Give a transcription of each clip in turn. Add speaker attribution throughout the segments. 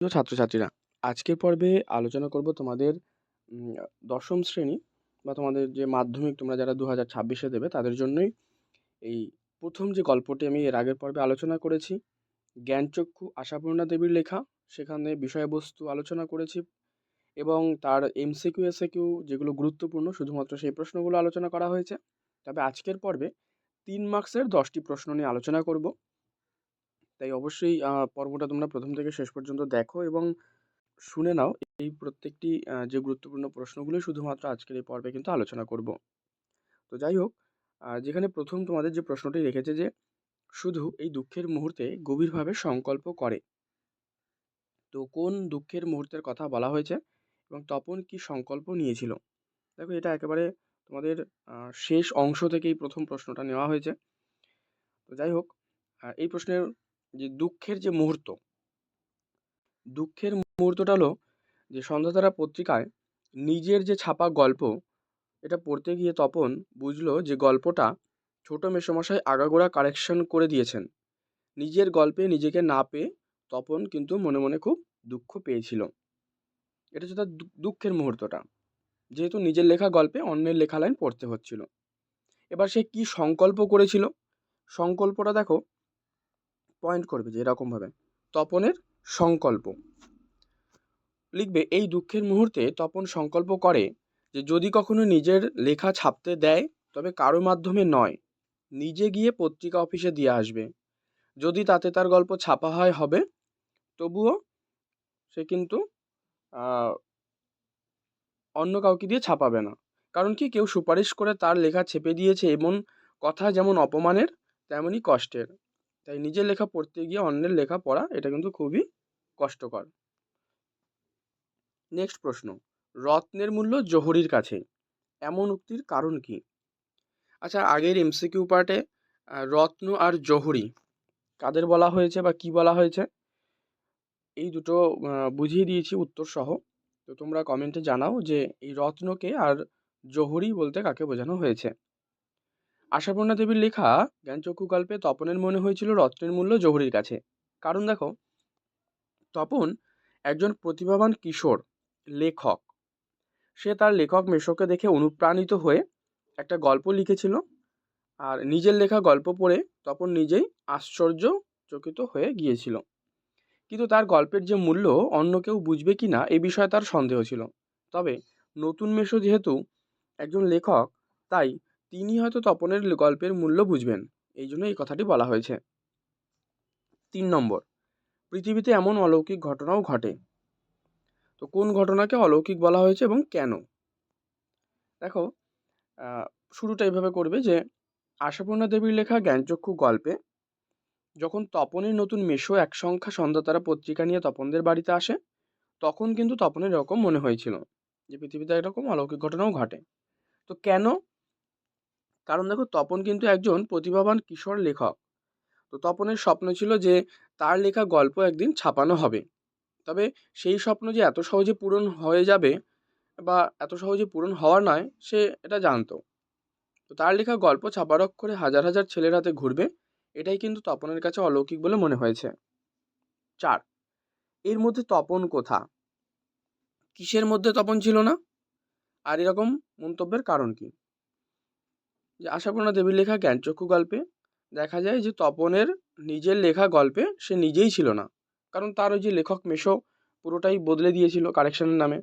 Speaker 1: প্রিয় ছাত্রছাত্রীরা, আজকের পর্বে আলোচনা করব তোমাদের দশম শ্রেণি বা তোমাদের যে মাধ্যমিক তোমরা যারা দু হাজার ছাব্বিশে দেবে তাদের জন্যই এই প্রথম যে গল্পটি আমি এর আগের পর্বে আলোচনা করেছি। জ্ঞানচক্ষু আশাপূর্ণা দেবীর লেখা, সেখানে বিষয়বস্তু আলোচনা করেছি এবং তার এমসিকিউ, এসএকিউ যেগুলো গুরুত্বপূর্ণ শুধুমাত্র সেই প্রশ্নগুলো আলোচনা করা হয়েছে। তবে আজকের পর্বে তিন মার্কসের দশটি প্রশ্ন নিয়ে আলোচনা করব। তাই অবশ্যই পর্বটা তোমরা প্রথম থেকে শেষ পর্যন্ত দেখো এবং শুনে নাও এই প্রত্যেকটি যে গুরুত্বপূর্ণ প্রশ্নগুলো শুধুমাত্র আজকের এই পর্বে কিন্তু আলোচনা করব। তো যাই হোক যেখানে প্রথম তোমাদের যে প্রশ্নটি রেখেছে যে, শুধু এই দুঃখের মুহূর্তে গভীরভাবে সংকল্প করে। তো কোন দুঃখের মুহূর্তের কথা বলা হয়েছে এবং তপন কি সংকল্প নিয়েছিল? দেখো এটা একেবারে তোমাদের শেষ অংশ থেকেই প্রথম প্রশ্নটা নেওয়া হয়েছে। তো যাই হোক এই প্রশ্নের যে দুঃখের যে মুহূর্ত, দুঃখের মুহূর্তটা হলো যে সন্ধ্যাতারা পত্রিকায় নিজের যে ছাপা গল্প, এটা পড়তে গিয়ে তপন বুঝলো যে গল্পটা ছোট মেসোমশাই আগাগোড়া কারেকশন করে দিয়েছেন। নিজের গল্পে নিজেকে না পেয়ে তপন কিন্তু মনে মনে খুব দুঃখ পেয়েছিল। এটা হচ্ছে তার দুঃখের মুহূর্তটা। যেহেতু নিজের লেখা গল্পে অন্যের লেখা লাইন পড়তে হচ্ছিল। এবার সে কি সংকল্প করেছিল? সংকল্পটা দেখো পয়েন্ট করবে যে এরকমভাবে। তপনের সংকল্প। লিখবে, এই দুঃখের মুহূর্তে তপন সংকল্প করে যে যদি কখনো নিজের লেখা ছাপতে দেয়, তবে কারও মাধ্যমে নয়। নিজে গিয়ে পত্রিকা অফিসে দিয়ে আসবে। যদি তাতে তার গল্প ছাপা হয়, হবে। তবুও সে কিন্তু অন্য কাউকে দিয়ে ছাপাবে না। কারণ কি? কেউ সুপারিশ করে তার লেখা ছেপে দিয়েছে, এমন কথা যেমন অপমানের, তেমনই কষ্টের। তাই নিজের লেখা পড়তে গিয়ে অন্যের লেখা পড়া, এটা কিন্তু খুবই কষ্টকর। নেক্সট প্রশ্ন, রত্নের মূল্য জহুরির কাছে, এমন উক্তির কারণ কি? আচ্ছা আগের এমসিকিউ পার্টে রত্ন আর জহুরি, কাদের বলা হয়েছে বা কি বলা হয়েছে? এই দুটো বুঝিয়ে দিয়েছি উত্তর সহ। তো তোমরা কমেন্টে জানাও যে এই রত্নকে আর জহুরি বলতে কাকে বোঝানো হয়েছে। আশাপূর্ণা দেবীর লেখা জ্ঞানচক্ষু গল্পে তপনের মনে হয়েছিল রত্নের মূল্য জহুরির কাছে। কারণ দেখো, তপন একজন প্রতিভাবান কিশোর, লেখক। সে তার লেখক মেশোকে দেখে অনুপ্রাণিত হয়ে একটা গল্প লিখেছিল আর নিজের লেখা গল্প পড়ে তপন নিজেই আশ্চর্যচকিত হয়ে গিয়েছিল। কিন্তু তার গল্পের যে মূল্য অন্য কেউ বুঝবে কি না এ বিষয়ে তার সন্দেহ ছিল। তবে নতুন মেশো যেহেতু একজন লেখক, তাই তিনি হয়তো তপনের গল্পের মূল্য বুঝবেন। এই জন্য এই কথাটি বলা হয়েছে। তিন নম্বর, পৃথিবীতে এমন অলৌকিক ঘটনাও ঘটে। তো কোন ঘটনাকে অলৌকিক বলা হয়েছে এবং কেন? দেখো শুরুটা এইভাবে করবে যে, আশাপূর্ণা দেবীর লেখা জ্ঞানচক্ষু গল্পে যখন তপনের নতুন মেশো এক সংখ্যা সন্ধ্যাতারা পত্রিকা নিয়ে তপনদের বাড়িতে আসে, তখন কিন্তু তপনের এরকম মনে হয়েছিল যে, পৃথিবীতে এরকম অলৌকিক ঘটনাও ঘটে। তো কেন কারণ দেখো তপন কিন্তু একজন প্রতিভাবান কিশোর লেখক। তো তপনের স্বপ্ন ছিল যে তার লেখা গল্প একদিন ছাপানো হবে। তবে সেই স্বপ্ন যে এত সহজে পূরণ হয়ে যাবে বা এত সহজে পূরণ হওয়ার নয়, সে এটা জানতো। তো তার লেখা গল্প ছাপার অক্ষরে হাজার হাজার ছেলের হাতে ঘুরবে, এটাই কিন্তু তপনের কাছে অলৌকিক বলে মনে হয়েছে। চার, এর মধ্যে তপন কোথা? কিসের মধ্যে তপন ছিল না? আর এরকম মন্তব্যের কারণ কি? যে আশাপূর্ণা দেবীর লেখা জ্ঞানচক্ষু গল্পে। দেখা যায় যে তপনের নিজের লেখা গল্পে সে নিজেই ছিল না। কারণ তার ওই যে লেখক মেশো পুরোটাই বদলে দিয়েছিল কারেকশনের নামে।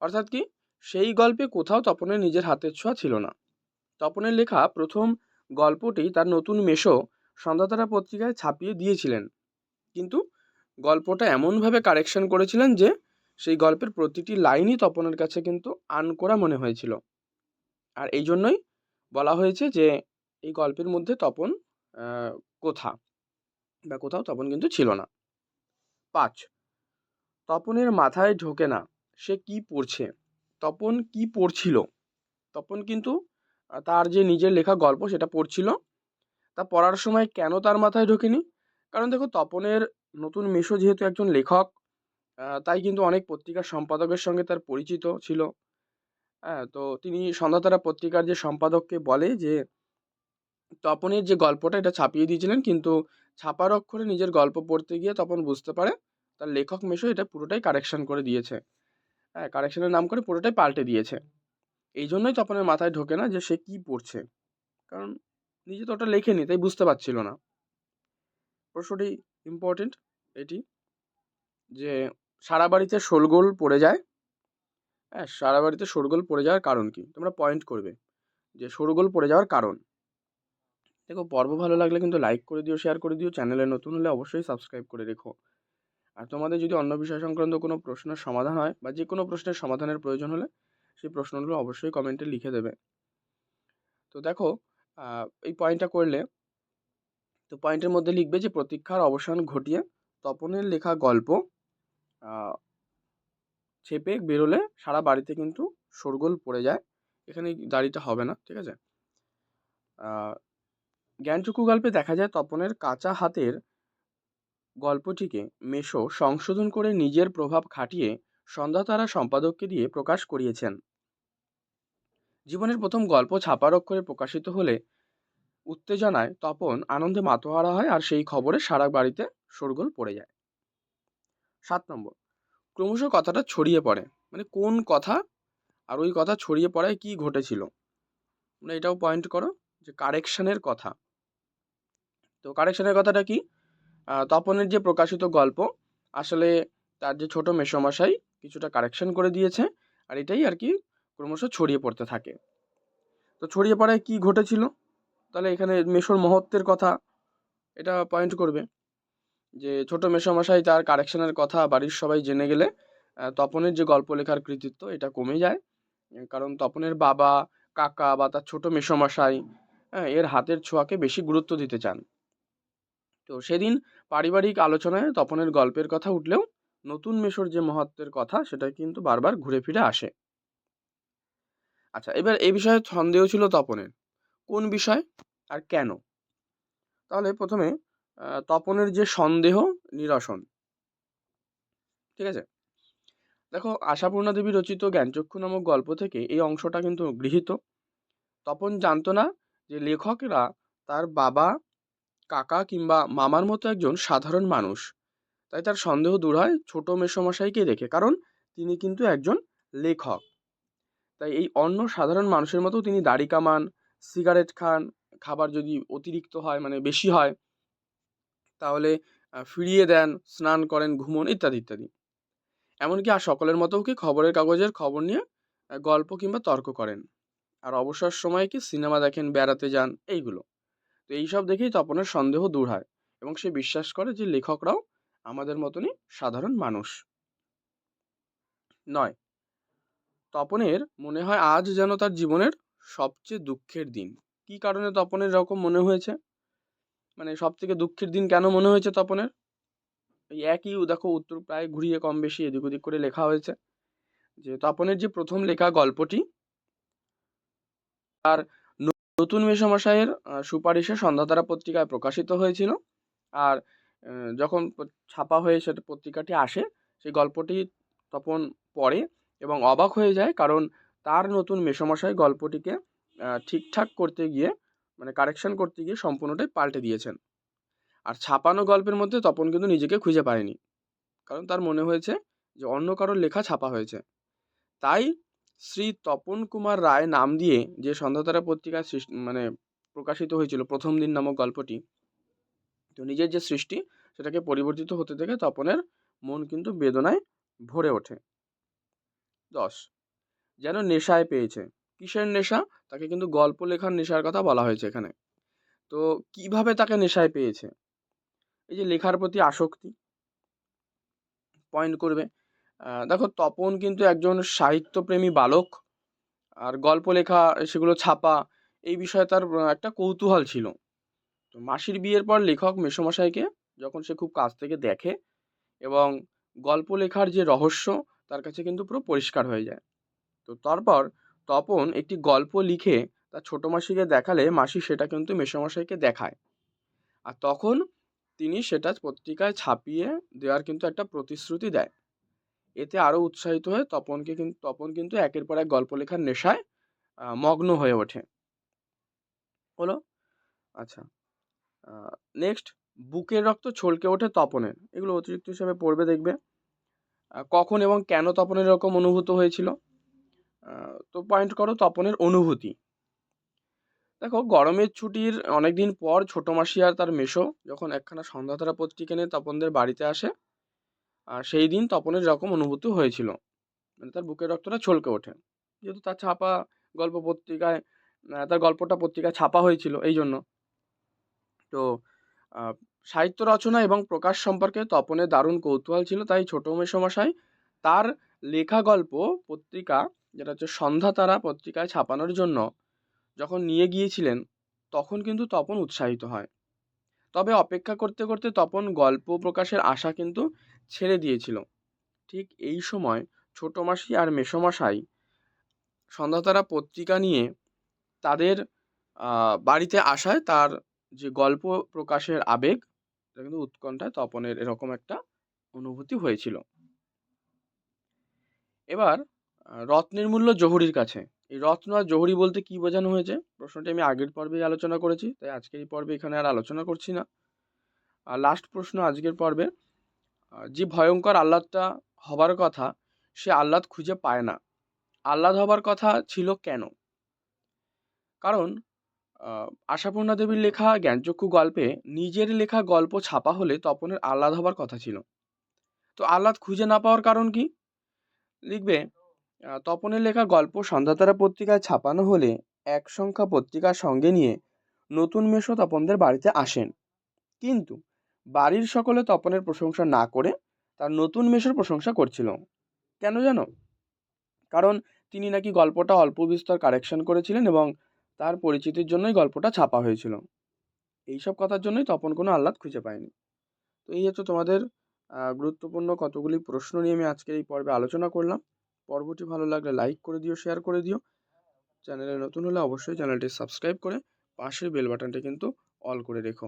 Speaker 1: অর্থাৎ কি, সেই গল্পে কোথাও তপনের নিজের হাতের ছোঁয়া ছিল না। তপনের লেখা প্রথম গল্পটি তার নতুন মেশো সন্ধ্যাতারা পত্রিকায় ছাপিয়ে দিয়েছিলেন। কিন্তু গল্পটা এমনভাবে কারেকশন করেছিলেন যে সেই গল্পের প্রতিটি লাইনই তপনের কাছে কিন্তু আনকোরা মনে হয়েছিল। আর এই জন্যই বলা হয়েছে যে, এই গল্পের মধ্যে তপন কোথা? বা কোথাও তপন কিন্তু ছিল না। পাঁচ, তপনের মাথায় ঢোকে না। সে কি পড়ছে? তপন কি পড়ছিল? তপন কিন্তু তার যে নিজের লেখা গল্প সেটা পড়ছিল। তা পড়ার সময় কেন তার মাথায় ঢোকেনি? কারণ দেখো, তপনের নতুন মেশো যেহেতু একজন লেখক তাই কিন্তু অনেক পত্রিকার সম্পাদকের সঙ্গে তার পরিচিত ছিল। হ্যাঁ তো তিনি সন্ধ্যাতারা পত্রিকার যে সম্পাদককে বলে যে, তপনের যে গল্পটা এটা ছাপিয়ে দিয়েছিলেন, কিন্তু ছাপার অক্ষরে নিজের গল্প পড়তে গিয়ে তপন বুঝতে পারে, তার লেখক মেশো এটা পুরোটাই কারেকশন করে দিয়েছে। হ্যাঁ কারেকশনের নাম করে পুরোটাই পাল্টে দিয়েছে। এই জন্যই তপনের মাথায় ঢোকে না যে সে কী পড়ছে। কারণ নিজে তো ওটা লেখেনি, তাই বুঝতে পারছিল না। প্রশ্নটি ইম্পর্টেন্ট এটি যে সারা বাড়িতে শোলগোল পড়ে যায় হ্যাঁ সারা বাড়িতে শোরগোল পড়ে যাওয়ার কারণ কি? তোমরা পয়েন্ট করবে। যে শোরগোল পড়ে যাওয়ার কারণ। দেখো, পর্ব ভালো লাগলে কিন্তু লাইক করে দিও শেয়ার করে দিও চ্যানেলে নতুন হলে অবশ্যই সাবস্ক্রাইব করে রেখো। আর তোমাদের যদি অন্য বিষয় সংক্রান্ত কোনো প্রশ্নের সমাধান হয় বা যে কোনো প্রশ্নের সমাধানের প্রয়োজন হলে সেই প্রশ্নগুলো অবশ্যই কমেন্টে লিখে দেবে। তো দেখো এই পয়েন্টটা করলে তো পয়েন্টের মধ্যে লিখবে যে, প্রতীক্ষার অবসান ঘটিয়ে তপনের লেখা গল্প ছেপে বেরোলে সারা বাড়িতে কিন্তু শোরগোল পড়ে যায়। এখানে দাড়িটা হবে না, ঠিক আছে? জ্ঞানচক্ষু গল্পে দেখা যায় তপনের কাঁচা হাতের গল্পটিকে মেশো সংশোধন করে নিজের প্রভাব খাটিয়ে সন্ধ্যাতারা সম্পাদককে দিয়ে প্রকাশ করিয়েছেন। জীবনের প্রথম গল্প ছাপার অক্ষরে প্রকাশিত হলে উত্তেজনায় তপন আনন্দে মাতোহারা হয় আর সেই খবরে সারা বাড়িতে শোরগোল পড়ে যায়। সাত নম্বর ক্রমশ কথাটা ছড়িয়ে পড়ে। মানে কোন কথা আর ওই কথা ছড়িয়ে পড়ায় কি ঘটেছিল? মানে এটাও পয়েন্ট করো যে কারেকশনের কথা। তো কারেকশনের কথাটা কি? তপনের যে প্রকাশিত গল্প, আসলে তার যে ছোট মেসমশাই কিছুটা কারেকশন করে দিয়েছে আর এটাই আর কি ক্রমশ ছড়িয়ে পড়তে থাকে। তো ছড়িয়ে পড়ায় কি ঘটেছিল? তাহলে এখানে মেশোর মহত্বের কথা এটা পয়েন্ট করবে। যে ছোট মেসমশাই তার কারেকশনের কথা বাড়ির সবাই জেনে গেলে তপনের যে গল্প লেখার কৃতিত্ব এটা কমে যায়। কারণ তপনের বাবা, কাকা বা তার ছোট মেসমশাই হ্যাঁ এর হাতের ছোঁয়াকে বেশি গুরুত্ব দিতে চান। তো সেদিন পারিবারিক আলোচনায় তপনের গল্পের কথা উঠলেও নতুন মেশোর যে মহত্বের কথা সেটা কিন্তু বারবার ঘুরে ফিরে আসে। আচ্ছা এবার এই বিষয়ে সন্দেহ ছিল তপনের। কোন বিষয় আর কেন? তাহলে প্রথমে তপনের যে সন্দেহ, নিরসন। ঠিক আছে? দেখো, আশাপূর্ণা দেবী রচিত জ্ঞানচক্ষু নামক গল্প থেকে এই অংশটা কিন্তু গৃহীত। তপন জানতো না যে লেখকরা তার বাবা, কাকা কিংবা মামার মতো একজন সাধারণ মানুষ। তাই তার সন্দেহ দূর হয় ছোট মেসমশাইকে দেখে, কারণ তিনি কিন্তু একজন লেখক। তাই এই অন্য সাধারণ মানুষের মতো তিনি দাড়ি কামান, সিগারেট খান, খাবার যদি অতিরিক্ত হয় মানে বেশি হয় তাহলে ফিরিয়ে দেন, স্নান করেন, ঘুমন, ইত্যাদি ইত্যাদি। এমনকি আর সকলের মতো কি খবরের কাগজের খবর নিয়ে গল্প কিংবা তর্ক করেন। আর অবসর সময় কি সিনেমা দেখেন, বেড়াতে যান, এইগুলো। তো এইসব দেখেই তপনের সন্দেহ দূর হয় এবং সে বিশ্বাস করে যে লেখকরাও আমাদের মতনই সাধারণ মানুষ। নয়। তপনের মনে হয় আজ যেন তার জীবনের সবচেয়ে দুঃখের দিন। কি কারণে তপনের এরকম মনে হয়েছে? মানে সব থেকে দুঃখের দিন কেন মনে হয়েছে তপনের? এই একই দেখো উত্তর প্রায় ঘুরিয়ে কম বেশি এদিক ওদিক করে লেখা হয়েছে যে তপনের যে প্রথম লেখা গল্পটি আর নতুন মেসমশাইয়ের সুপারিশে সন্ধ্যাতারা পত্রিকায় প্রকাশিত হয়েছিল। আর যখন ছাপা হয়ে সেটা পত্রিকাটি আসে, সেই গল্পটি তপন পড়ে এবং অবাক হয়ে যায় কারণ তার নতুন মেসমশাই গল্পটিকে ঠিকঠাক করতে গিয়ে মানে কারেকশন করতে গিয়ে সম্পূর্ণটাই পাল্টে দিয়েছেন। আর ছাপানো গল্পের মধ্যে তপন কিন্তু নিজেকে খুঁজে পায়নি। কারণ তার মনে হয়েছে যে অন্য কারোর লেখা ছাপা হয়েছে। তাই শ্রী তপন কুমার রায় নাম দিয়ে যে সন্ধ্যাতারা পত্রিকায় মানে প্রকাশিত হয়েছিল প্রথম দিন নামক গল্পটি, তো নিজের যে সৃষ্টি সেটাকে পরিবর্তিত হতে থেকে তপনের মন কিন্তু বেদনায় ভরে ওঠে। দশ, যেন নেশায় পেয়েছে। কিসের নেশা? তাকে কিন্তু গল্প লেখার নেশার কথা বলা হয়েছে এখানে। তো কীভাবে তাকে নেশায় পেয়েছে? এই যে লেখার প্রতি আসক্তি পয়েন্ট করবে। দেখো তপন কিন্তু একজন সাহিত্যপ্রেমী বালক আর গল্প লেখা, সেগুলো ছাপা, এই বিষয়ে তার একটা কৌতূহল ছিল। তো মাসির বিয়ের পর লেখক মেসমশাইকে যখন সে খুব কাছ থেকে দেখে এবং গল্প লেখার যে রহস্য, তার কাছে কিন্তু পুরো পরিষ্কার হয়ে যায়। তো তারপর তপন একটি গল্প লিখে তার ছোটো মাসিকে দেখালে মাসি সেটা কিন্তু মেসমশাইকে দেখায়। আর তখন তিনি সেটা পত্রিকায় ছাপিয়ে দেওয়ার কিন্তু একটা প্রতিশ্রুতি দেয়। এতে আরও উৎসাহিত হয়ে তপনকে কিন্তু তপন কিন্তু একের পর এক গল্প লেখার নেশায় মগ্ন হয়ে ওঠে। হলো? আচ্ছা। নেক্সট বুকের রক্ত ছলকে ওঠে তপনের। এগুলো অতিরিক্ত হিসাবে পড়বে, দেখবে। কখন এবং কেন তপনের এরকম অনুভূত হয়েছিল? তো পয়েন্ট করো তপনের অনুভূতি। দেখো, গরমের ছুটির অনেক দিন পর ছোটো মাসি আর তার মেশো যখন একখানা সন্ধ্যাতারা পত্রিকা নিয়ে তপনদের বাড়িতে আসে, আর সেই দিন তপনের এরকম অনুভূতি হয়েছিল। মানে তার বুকের রক্তটা ছলকে ওঠে। যেহেতু তার ছাপা গল্প পত্রিকায় তার গল্পটা পত্রিকায় ছাপা হয়েছিল এই জন্য। তো সাহিত্য রচনা এবং প্রকাশ সম্পর্কে তপনের দারুণ কৌতূহল ছিল, তাই ছোটো মেসমশাই তার লেখা গল্প পত্রিকা যেটা হচ্ছে সন্ধ্যা তারা পত্রিকায় ছাপানোর জন্য যখন নিয়ে গিয়েছিলেন, তখন কিন্তু তপন উৎসাহিত হয়। তবে অপেক্ষা করতে করতে তপন গল্প প্রকাশের আশা কিন্তু ছেড়ে দিয়েছিল। ঠিক এই সময় ছোটো মাসি আর মেসোমশাই সন্ধ্যাতারা পত্রিকা নিয়ে তাদের বাড়িতে আসায় তার যে গল্প প্রকাশের আবেগ, এটা কিন্তু উৎকণ্ঠায় তপনের এরকম একটা অনুভূতি হয়েছিল। এবার রত্নের মূল্য জহুরির কাছে। এই রত্ন আর জহুরি বলতে কি বোঝানো হয়েছে? প্রশ্নটি আমি আগের পর্বেই আলোচনা করেছি, তাই আজকের এই পর্বে এখানে আর আলোচনা করছি না। আর লাস্ট প্রশ্ন আজকের পর্বে যে ভয়ঙ্কর আহ্লাদটা হবার কথা, সে আহ্লাদ খুঁজে পায় না। আহ্লাদ হবার কথা ছিল কেন? কারণ আশাপূর্ণা দেবীর লেখা জ্ঞানচক্ষু গল্পে নিজের লেখা গল্প ছাপা হলে তপনের আহ্লাদ হবার কথা ছিল। তো আহ্লাদ খুঁজে না পাওয়ার কারণ কি? লিখবে তপনের লেখা গল্প সন্ধ্যাতারা পত্রিকায় ছাপানো হলে এক সংখ্যা পত্রিকার সঙ্গে নিয়ে নতুন মেশো তপনদের বাড়িতে আসেন। কিন্তু বাড়ির সকলে তপনের প্রশংসা না করে তার নতুন মেশোর প্রশংসা করছিল। কেন জানো? কারণ তিনি নাকি গল্পটা অল্প বিস্তর কারেকশন করেছিলেন এবং তার পরিচিতির জন্যই গল্পটা ছাপা হয়েছিল। এইসব কথার জন্যই তপন কোনো আহ্লাদ খুঁজে পায়নি। তো এই হচ্ছে তোমাদের গুরুত্বপূর্ণ কতগুলি প্রশ্ন নিয়ে আমি আজকের এই পর্বে আলোচনা করলাম। পর্বটি ভালো লাগলে লাইক করে দিও শেয়ার করে দিও। চ্যানেলে নতুন হলে অবশ্যই চ্যানেলটি সাবস্ক্রাইব করে পাশের বেল বাটনটি কিন্তু অল করে রেখো।